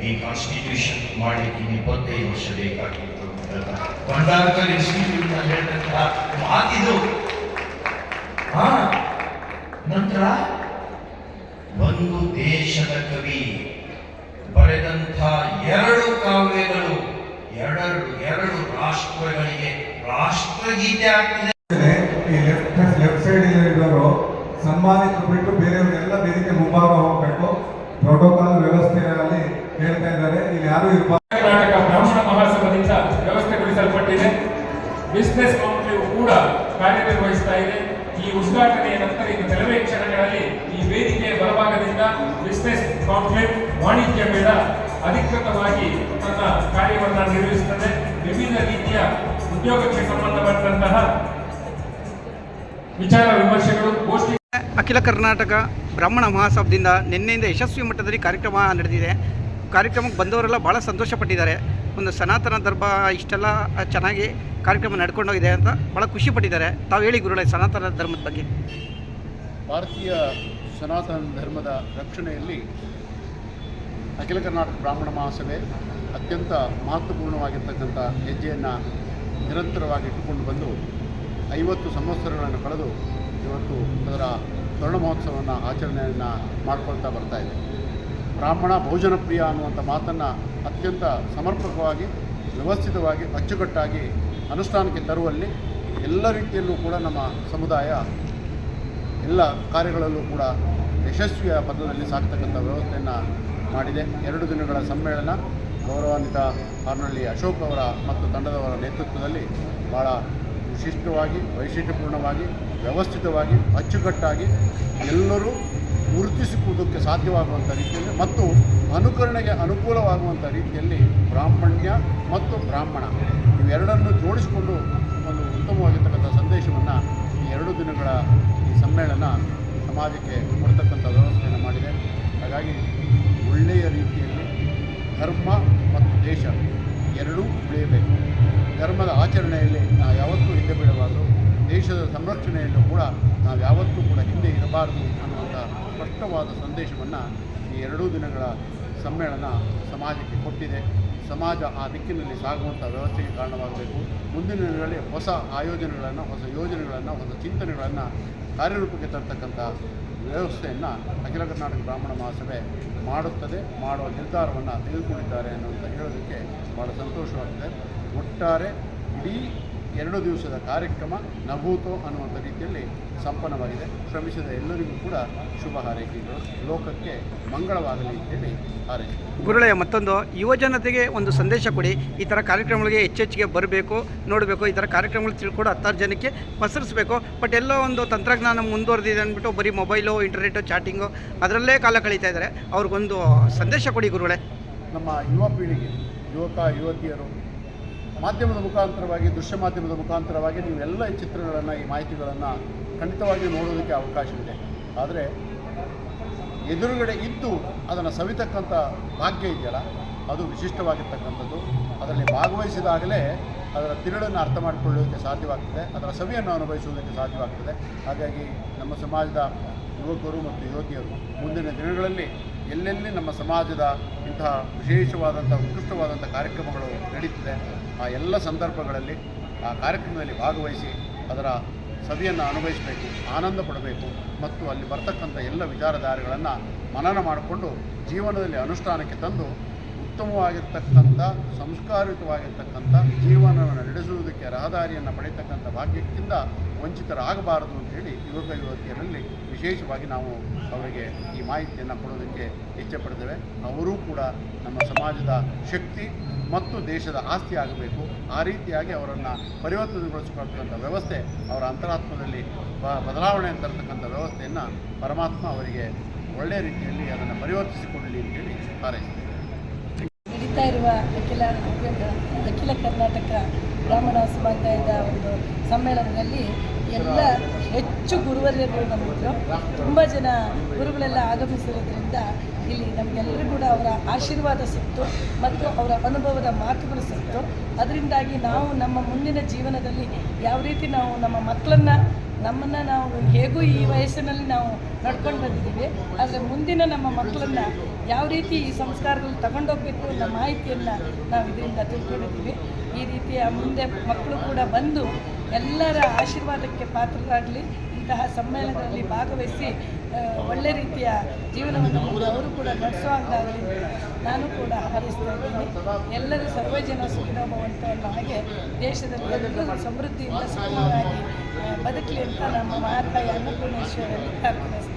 ಈ ಕಾನ್ಸ್ಟಿಟ್ಯೂಷನ್ ಮಾಡಲಿಕ್ಕೆ ಇಪ್ಪತ್ತೈದು ವರ್ಷ ಬೇಕಾಗಿತ್ತು ಭಂಡಾರಕರ್ ಇನ್ಸ್ಟಿಟ್ಯೂಟ್ ಹೇಳಿದಂತಹ ಮಾತಿದು. ಹಾ, ನಂತರ ಒಂದು ದೇಶದ ಕವಿ ಬರೆದಂಥ ಎರಡು ಕಾವ್ಯಗಳು, ಎರಡು ಎರಡು ರಾಷ್ಟ್ರಗಳಿಗೆ ರಾಷ್ಟ್ರಗೀತೆ ಆಗ್ತಿದೆ. ಬಿಸ್ನೆಸ್ ಕಾಂಕ್ಲೇವ್ ಕೂಡ ಕಾರ್ಯನಿರ್ವಹಿಸ್ತಾ ಇದೆ. ಈ ಉದ್ಘಾಟನೆಯ ನಂತರ ಇನ್ನು ಕೆಲವೇ ಕ್ಷಣಗಳಲ್ಲಿ ಈ ವೇದಿಕೆಯ ಬಲಭಾಗದಿಂದ ಬಿಸ್ನೆಸ್ ಕಾಂಕ್ಲೇವ್ ವಾಣಿಜ್ಯ ಮೇಳ ಅಧಿಕೃತವಾಗಿ ತನ್ನ ಕಾರ್ಯವನ್ನು ನಿರ್ವಹಿಸುತ್ತದೆ. ವಿವಿಧ ರೀತಿಯ ಉದ್ಯೋಗಕ್ಕೆ ಸಂಬಂಧಪಟ್ಟಂತಹ ವಿಚಾರ ವಿಮರ್ಶೆಗಳು, ಗೋಷ್ಠಿ ಅಖಿಲ ಕರ್ನಾಟಕ ಬ್ರಾಹ್ಮಣ ಮಹಾಸಭದಿಂದ ನಿನ್ನೆಯಿಂದ ಯಶಸ್ವಿ ಮಟ್ಟದಲ್ಲಿ ಕಾರ್ಯಕ್ರಮ ನಡೆದಿದೆ. ಕಾರ್ಯಕ್ರಮಕ್ಕೆ ಬಂದವರೆಲ್ಲ ಭಾಳ ಸಂತೋಷಪಟ್ಟಿದ್ದಾರೆ. ಒಂದು ಸನಾತನ ಧರ್ಮ ಇಷ್ಟೆಲ್ಲ ಚೆನ್ನಾಗಿ ಕಾರ್ಯಕ್ರಮ ನಡ್ಕೊಂಡೋಗಿದೆ ಅಂತ ಭಾಳ ಖುಷಿ ಪಟ್ಟಿದ್ದಾರೆ. ತಾವು ಹೇಳಿ ಗುರುಗಳೇ ಸನಾತನ ಧರ್ಮದ ಬಗ್ಗೆ. ಭಾರತೀಯ ಸನಾತನ ಧರ್ಮದ ರಕ್ಷಣೆಯಲ್ಲಿ ಅಖಿಲ ಕರ್ನಾಟಕ ಬ್ರಾಹ್ಮಣ ಮಹಾಸಭೆ ಅತ್ಯಂತ ಮಹತ್ವಪೂರ್ಣವಾಗಿರ್ತಕ್ಕಂಥ ಹೆಜ್ಜೆಯನ್ನು ನಿರಂತರವಾಗಿ ಇಟ್ಟುಕೊಂಡು ಬಂದು ಐವತ್ತು ಸಂವತ್ಸರಗಳನ್ನು ಕಳೆದು ಇವತ್ತು ಅದರ ಸ್ವರ್ಣ ಮಹೋತ್ಸವವನ್ನು ಆಚರಣೆಯನ್ನು ಮಾಡ್ಕೊಳ್ತಾ ಬರ್ತಾ ಇದೆ. ಬ್ರಾಹ್ಮಣ ಭೋಜನ ಪ್ರಿಯ ಅನ್ನುವಂಥ ಮಾತನ್ನು ಅತ್ಯಂತ ಸಮರ್ಪಕವಾಗಿ, ವ್ಯವಸ್ಥಿತವಾಗಿ, ಅಚ್ಚುಕಟ್ಟಾಗಿ ಅನುಷ್ಠಾನಕ್ಕೆ ತರುವಲ್ಲಿ ಎಲ್ಲ ರೀತಿಯಲ್ಲೂ ಕೂಡ ನಮ್ಮ ಸಮುದಾಯ ಎಲ್ಲ ಕಾರ್ಯಗಳಲ್ಲೂ ಕೂಡ ಯಶಸ್ವಿಯ ಪದದಲ್ಲಿ ಸಾಕ್ತಕ್ಕಂಥ ವ್ಯವಸ್ಥೆಯನ್ನು ಮಾಡಿದೆ. ಎರಡು ದಿನಗಳ ಸಮ್ಮೇಳನ ಗೌರವಾನ್ವಿತ ಹಾರ್ನಳ್ಳಿ ಅಶೋಕ್ ಅವರ ಮತ್ತು ತಂಡದವರ ನೇತೃತ್ವದಲ್ಲಿ ಭಾಳ ವಿಶಿಷ್ಟವಾಗಿ, ವೈಶಿಷ್ಟ್ಯಪೂರ್ಣವಾಗಿ, ವ್ಯವಸ್ಥಿತವಾಗಿ, ಅಚ್ಚುಕಟ್ಟಾಗಿ ಎಲ್ಲರೂ ಗುರುತಿಸಿಕೊಳ್ಳುವುದಕ್ಕೆ ಸಾಧ್ಯವಾಗುವಂಥ ರೀತಿಯಲ್ಲಿ ಮತ್ತು ಅನುಕರಣೆಗೆ ಅನುಕೂಲವಾಗುವಂಥ ರೀತಿಯಲ್ಲಿ ಬ್ರಾಹ್ಮಣ್ಯ ಮತ್ತು ಬ್ರಾಹ್ಮಣ ಇವೆರಡನ್ನು ಜೋಡಿಸಿಕೊಂಡು ಒಂದು ಉತ್ತಮವಾಗಿರ್ತಕ್ಕಂಥ ಸಂದೇಶವನ್ನು ಈ ಎರಡು ದಿನಗಳ ಈ ಸಮ್ಮೇಳನ ಸಮಾಜಕ್ಕೆ ಕೊಡ್ತಕ್ಕಂಥ ವ್ಯವಸ್ಥೆಯನ್ನು ಮಾಡಿದೆ. ಹಾಗಾಗಿ ಒಳ್ಳೆಯ ರೀತಿಯಲ್ಲಿ ಧರ್ಮ ಮತ್ತು ದೇಶ ಎರಡೂ ಉಳಿಯಬೇಕು. ಧರ್ಮದ ಆಚರಣೆಯಲ್ಲಿ ನಾವು ಯಾವತ್ತೂ ಹಿಂದೆ ಬೀಳಬಾರದು. ದೇಶದ ಸಂರಕ್ಷಣೆಯಲ್ಲೂ ಕೂಡ ನಾವು ಯಾವತ್ತೂ ಕೂಡ ಹಿಂದೆ ಇರಬಾರದು ಅನ್ನುವಂಥ ಸ್ಪಷ್ಟವಾದ ಸಂದೇಶವನ್ನು ಈ ಎರಡೂ ದಿನಗಳ ಸಮ್ಮೇಳನ ಸಮಾಜಕ್ಕೆ ಕೊಟ್ಟಿದೆ. ಸಮಾಜ ಆ ದಿಕ್ಕಿನಲ್ಲಿ ಸಾಗುವಂಥ ವ್ಯವಸ್ಥೆಗೆ ಕಾರಣವಾಗಬೇಕು. ಮುಂದಿನ ದಿನಗಳಲ್ಲಿ ಹೊಸ ಆಯೋಜನೆಗಳನ್ನು, ಹೊಸ ಯೋಜನೆಗಳನ್ನು, ಹೊಸ ಚಿಂತನೆಗಳನ್ನು ಕಾರ್ಯರೂಪಕ್ಕೆ ತರ್ತಕ್ಕಂಥ ವ್ಯವಸ್ಥೆಯನ್ನು ಅಖಿಲ ಕರ್ನಾಟಕ ಬ್ರಾಹ್ಮಣ ಮಹಾಸಭೆ ಮಾಡುತ್ತದೆ. ಮಾಡುವ ನಿರ್ಧಾರವನ್ನು ತೆಗೆದುಕೊಂಡಿದ್ದಾರೆ ಅನ್ನುವಂಥ ಹೇಳೋದಕ್ಕೆ ಭಾಳ ಸಂತೋಷವಾಗುತ್ತೆ ಒಟ್ಟಾರೆ ಇಡೀ ಎರಡು ದಿವಸದ ಕಾರ್ಯಕ್ರಮ ನಭೂತೋ ಅನ್ನುವಂಥ ರೀತಿಯಲ್ಲಿ ಸಂಪನ್ನವಾಗಿದೆ. ಶ್ರಮಿಸಿದ ಎಲ್ಲರಿಗೂ ಕೂಡ ಶುಭ ಹಾರೈಕೆಗಳು. ಲೋಕಕ್ಕೆ ಮಂಗಳವಾಗಲಿ ಅಂತೇಳಿ ಹಾರೈಕೆ ಗುರುಗಳೇ ಮತ್ತೊಂದು ಯುವಜನತೆಗೆ ಒಂದು ಸಂದೇಶ ಕೊಡಿ. ಈ ಥರ ಕಾರ್ಯಕ್ರಮಗಳಿಗೆ ಹೆಚ್ಚೆಚ್ಚಿಗೆ ಬರಬೇಕು ನೋಡಬೇಕು. ಈ ಥರ ಕಾರ್ಯಕ್ರಮಗಳು ತಿಳ್ಕೊಂಡು ಹತ್ತಾರು ಜನಕ್ಕೆ ಪಸರಿಸಬೇಕು. ಬಟ್ ಎಲ್ಲೋ ಒಂದು ತಂತ್ರಜ್ಞಾನ ಮುಂದುವರೆದಿದೆ ಅಂದ್ಬಿಟ್ಟು ಬರೀ ಮೊಬೈಲು ಇಂಟರ್ನೆಟ್ಟು ಚಾಟಿಂಗು ಅದರಲ್ಲೇ ಕಾಲ ಕಳೀತಾ ಇದ್ದಾರೆ. ಅವ್ರಿಗೊಂದು ಸಂದೇಶ ಕೊಡಿ ಗುರುಗಳೇ. ನಮ್ಮ ಯುವ ಪೀಳಿಗೆ ಯುವಕ ಯುವತಿಯರು ಮಾಧ್ಯಮದ ಮುಖಾಂತರವಾಗಿ, ದೃಶ್ಯ ಮಾಧ್ಯಮದ ಮುಖಾಂತರವಾಗಿ ನೀವೆಲ್ಲ ಈ ಚಿತ್ರಗಳನ್ನು, ಈ ಮಾಹಿತಿಗಳನ್ನು ಖಂಡಿತವಾಗಿ ನೋಡೋದಕ್ಕೆ ಅವಕಾಶವಿದೆ ಆದರೆ ಎದುರುಗಡೆ ಇದ್ದು ಅದನ್ನು ಸವಿತಕ್ಕಂಥ ಭಾಗ್ಯ ಇದೆಯಲ್ಲ, ಅದು ವಿಶಿಷ್ಟವಾಗಿರ್ತಕ್ಕಂಥದ್ದು. ಅದರಲ್ಲಿ ಭಾಗವಹಿಸಿದಾಗಲೇ ಅದರ ತಿರುಳನ್ನು ಅರ್ಥ ಮಾಡಿಕೊಳ್ಳೋದಕ್ಕೆ ಸಾಧ್ಯವಾಗ್ತದೆ. ಅದರ ಸವಿಯನ್ನು ಅನುಭವಿಸುವುದಕ್ಕೆ ಸಾಧ್ಯವಾಗ್ತದೆ. ಹಾಗಾಗಿ ನಮ್ಮ ಸಮಾಜದ ಯುವಕರು ಮತ್ತು ಯುವತಿಯರು ಮುಂದಿನ ದಿನಗಳಲ್ಲಿ ಎಲ್ಲೆಲ್ಲಿ ನಮ್ಮ ಸಮಾಜದ ಇಂತಹ ವಿಶೇಷವಾದಂಥ ಉತ್ಕೃಷ್ಟವಾದಂಥ ಕಾರ್ಯಕ್ರಮಗಳು ನಡೀತಿದೆ, ಆ ಎಲ್ಲ ಸಂದರ್ಭಗಳಲ್ಲಿ ಆ ಕಾರ್ಯಕ್ರಮದಲ್ಲಿ ಭಾಗವಹಿಸಿ ಅದರ ಸವಿಯನ್ನು ಅನುಭವಿಸಬೇಕು, ಆನಂದ ಪಡಬೇಕು ಮತ್ತು ಅಲ್ಲಿ ಬರ್ತಕ್ಕಂಥ ಎಲ್ಲ ವಿಚಾರಧಾರೆಗಳನ್ನು ಮನನ ಮಾಡಿಕೊಂಡು ಜೀವನದಲ್ಲಿ ಅನುಷ್ಠಾನಕ್ಕೆ ತಂದು ಉತ್ತಮವಾಗಿರ್ತಕ್ಕಂಥ, ಸಂಸ್ಕಾರಯುತವಾಗಿರ್ತಕ್ಕಂಥ ಜೀವನವನ್ನು ನಡೆಸುವುದಕ್ಕೆ ರಹದಾರಿಯನ್ನು ಪಡೆಯತಕ್ಕಂಥ ಭಾಗ್ಯಕ್ಕಿಂತ ವಂಚಿತರಾಗಬಾರದು ಅಂತೇಳಿ ಯುವಕ ಯುವತಿಯರಲ್ಲಿ ವಿಶೇಷವಾಗಿ ನಾವು ಅವರಿಗೆ ಈ ಮಾಹಿತಿಯನ್ನು ಕೊಡೋದಕ್ಕೆ ಇಚ್ಛೆ ಪಡ್ತೇವೆ. ಅವರೂ ಕೂಡ ನಮ್ಮ ಸಮಾಜದ ಶಕ್ತಿ ಮತ್ತು ದೇಶದ ಆಸ್ತಿ ಆಗಬೇಕು. ಆ ರೀತಿಯಾಗಿ ಅವರನ್ನು ಪರಿವರ್ತನೆಗೊಳಿಸಿಕೊಳ್ತಕ್ಕಂಥ ವ್ಯವಸ್ಥೆ, ಅವರ ಅಂತರಾತ್ಮದಲ್ಲಿ ಬ, ಬದಲಾವಣೆ ತರತಕ್ಕಂಥ ವ್ಯವಸ್ಥೆಯನ್ನು ಪರಮಾತ್ಮ ಅವರಿಗೆ ಒಳ್ಳೆಯ ರೀತಿಯಲ್ಲಿ ಅದನ್ನು ಪರಿವರ್ತಿಸಿಕೊಳ್ಳಲಿ ಅಂತೇಳಿ ಹಾರೈಸ್ತೇವೆ ನಡೀತಾ ಇರುವ ಅಖಿಲ ಅಖಿಲ ಕರ್ನಾಟಕ ಬ್ರಾಹ್ಮಣ ಸಮುದಾಯದ ಒಂದು ಸಮ್ಮೇಳನದಲ್ಲಿ ಎಲ್ಲ ಹೆಚ್ಚು ಗುರುವರ್ಯರು ನಮ್ಮಿದ್ರು ತುಂಬ ಜನ ಗುರುಗಳೆಲ್ಲ ಆಗಮಿಸಿರೋದ್ರಿಂದ ಇಲ್ಲಿ ನಮಗೆಲ್ಲರೂ ಕೂಡ ಅವರ ಆಶೀರ್ವಾದ ಸಿಕ್ತು ಮತ್ತು ಅವರ ಅನುಭವದ ಮಾತುಗಳು ಸಿಕ್ತು. ಅದರಿಂದಾಗಿ ನಾವು ನಮ್ಮ ಮುಂದಿನ ಜೀವನದಲ್ಲಿ ಯಾವ ರೀತಿ ನಾವು ನಮ್ಮ ಮಕ್ಕಳನ್ನು ನಮ್ಮನ್ನು ನಾವು ಹೇಗೂ ಈ ವಯಸ್ಸಿನಲ್ಲಿ ನಾವು ನಡ್ಕೊಂಡು ಬಂದಿದ್ದೀವಿ. ಆದರೆ ಮುಂದಿನ ನಮ್ಮ ಮಕ್ಕಳನ್ನು ಯಾವ ರೀತಿ ಈ ಸಂಸ್ಕಾರಗಳು ತಗೊಂಡೋಗ್ಬೇಕು ಅನ್ನೋ ಮಾಹಿತಿಯನ್ನು ನಾವು ಇದರಿಂದ ತಿಳ್ಕೊಂಡಿದ್ದೀವಿ. ಈ ರೀತಿಯ ಮುಂದೆ ಮಕ್ಕಳು ಕೂಡ ಬಂದು ಎಲ್ಲರ ಆಶೀರ್ವಾದಕ್ಕೆ ಪಾತ್ರರಾಗಲಿ ಇಂತಹ ಸಮ್ಮೇಳನದಲ್ಲಿ ಭಾಗವಹಿಸಿ ಒಳ್ಳೆ ರೀತಿಯ ಜೀವನವನ್ನು ಅವರು ಕೂಡ ನಡೆಸೋ ಹಂಗಾಗಲಿ ಅಂತ ನಾನು ಕೂಡ ಹಾರೈಸ್ತಾ ಇದ್ದೀನಿ. ಎಲ್ಲರೂ ಸರ್ವಜನ ಸುಖಿನ ಭವಂತ ಅನ್ನೋ ಹಾಗೆ ದೇಶದಲ್ಲಿ ಎಲ್ಲರೂ ಸಮೃದ್ಧಿಯಿಂದ ಸುಖಮವಾಗಿ ಆ, ಬದುಕಲಿ ಅಂತ ನಮ್ಮ ಮಾತಾಯಿ ಅನ್ನಪೂರ್ಣೇಶ್ವರಲ್ಲಿ ಪ್ರಾರ್ಥನೆ